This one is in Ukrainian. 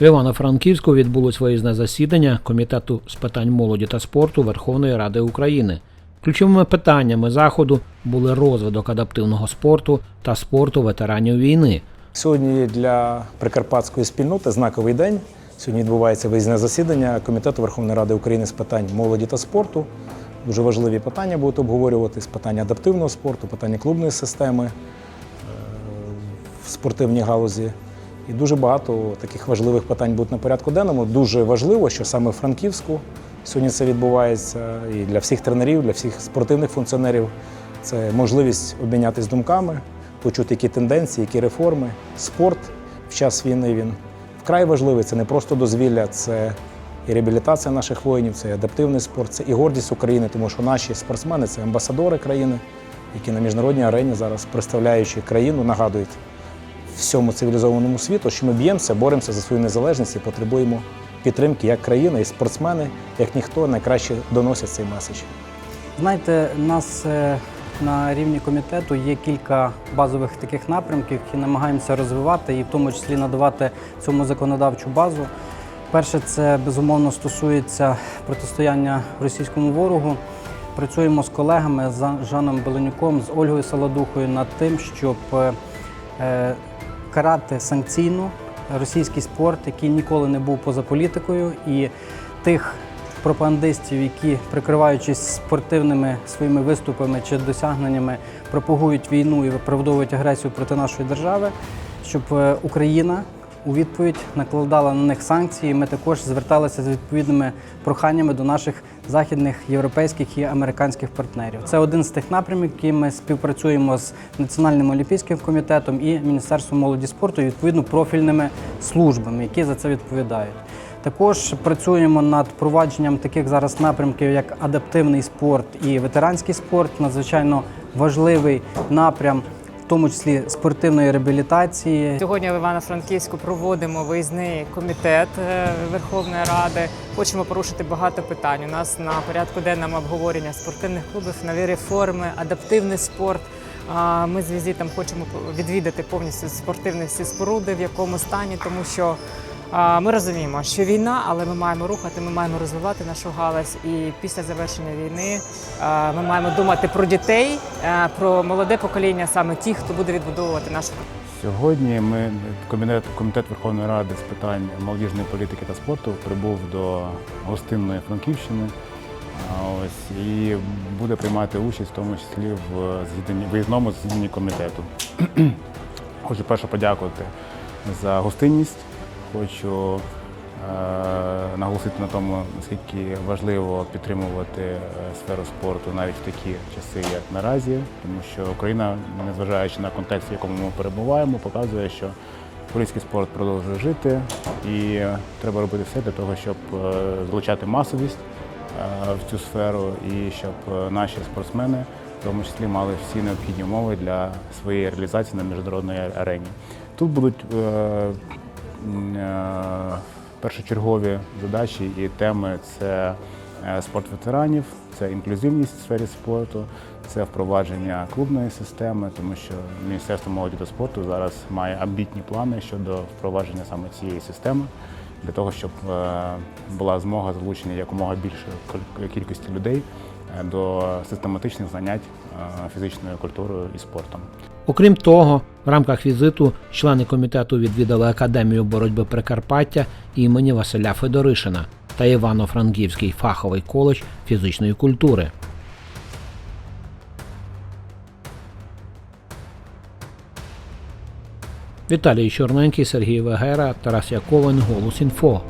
В Івано-Франківську відбулось виїзне засідання Комітету з питань молоді та спорту Верховної Ради України. Ключовими питаннями заходу були розвиток адаптивного спорту та спорту ветеранів війни. Сьогодні для прикарпатської спільноти знаковий день. Сьогодні відбувається виїзне засідання Комітету Верховної Ради України з питань молоді та спорту. Дуже важливі питання будуть обговорюватись: питання адаптивного спорту, питання клубної системи е, в спортивній галузі. І дуже багато таких важливих питань будуть на порядку денному. Дуже важливо, що саме в Франківську сьогодні це відбувається і для всіх тренерів, для всіх спортивних функціонерів. Це можливість обмінятися думками, почути, які тенденції, які реформи. Спорт в час війни він вкрай важливий. Це не просто дозвілля, це і реабілітація наших воїнів, це і адаптивний спорт, це і гордість України, тому що наші спортсмени це амбасадори країни, які на міжнародній арені зараз, представляючи країну, нагадують всьому цивілізованому світу, що ми б'ємося, боремося за свою незалежність і потребуємо підтримки як країна, і спортсмени, як ніхто найкраще доносять цей меседж. Знаєте, нас е, на рівні комітету є кілька базових таких напрямків, які намагаємося розвивати і в тому числі надавати цьому законодавчу базу. Перше, це безумовно стосується протистояння російському ворогу. Працюємо з колегами з Жаном Беленюком, з Ольгою Саладухою над тим, щоб е, е, карати санкційно російський спорт, який ніколи не був поза політикою, і тих пропагандистів, які, прикриваючись спортивними своїми виступами чи досягненнями, пропагують війну і виправдовують агресію проти нашої держави, щоб е, Україна у відповідь накладала на них санкції. Ми також зверталися з відповідними проханнями до наших західних європейських і американських партнерів. Це один з тих напрямів, які ми співпрацюємо з Національним олімпійським комітетом і Міністерством молоді спорту, і відповідно профільними службами, які за це відповідають. Також працюємо над провадженням таких зараз напрямків, як адаптивний спорт і ветеранський спорт. Надзвичайно важливий напрям, тому числі спортивної реабілітації. Сьогодні в Івано-Франківську проводимо виїзний комітет е, Верховної Ради. Хочемо порушити багато питань. У нас на порядку денному обговорення спортивних клубів, нові реформи, адаптивний спорт. Ми з візитом хочемо відвідати повністю спортивні всі споруди, в якому стані, тому що ми розуміємо, що війна, але ми маємо рухати, ми маємо розвивати нашу галузь. І після завершення війни ми маємо думати про дітей, про молоде покоління, саме ті, хто буде відбудовувати нашу Сьогодні ми комітет, комітет Верховної Ради з питань молодіжної політики та спорту прибув до гостинної Франківщини. Ось і буде приймати участь, в тому числі в засіданні виїзному засіданні комітету. Хочу перше подякувати за гостинність. Хочу е, наголосити на тому, наскільки важливо підтримувати е, сферу спорту навіть в такі часи, як наразі, тому що Україна, незважаючи на контекст, в якому ми перебуваємо, показує, що український спорт продовжує жити, і треба робити все для того, щоб е, залучати масовість в цю сферу, і щоб наші спортсмени в тому числі мали всі необхідні умови для своєї реалізації на міжнародній арені. Тут будуть першочергові задачі і теми це е, спорт ветеранів, це інклюзивність в сфері спорту, це впровадження клубної системи, тому що Міністерство молоді та спорту зараз має амбітні плани щодо впровадження саме цієї системи для того, щоб е, була змога залучення якомога більшої кількості людей е, до систематичних занять е, фізичною культурою і спортом. Окрім того, в рамках візиту члени комітету відвідали Академію боротьби Прикарпаття імені Василя Федоришина та Івано-Франківський фаховий коледж фізичної культури. Віталій Чорненький, Сергій Вегера, Тарас Яковин, Голос Інфо.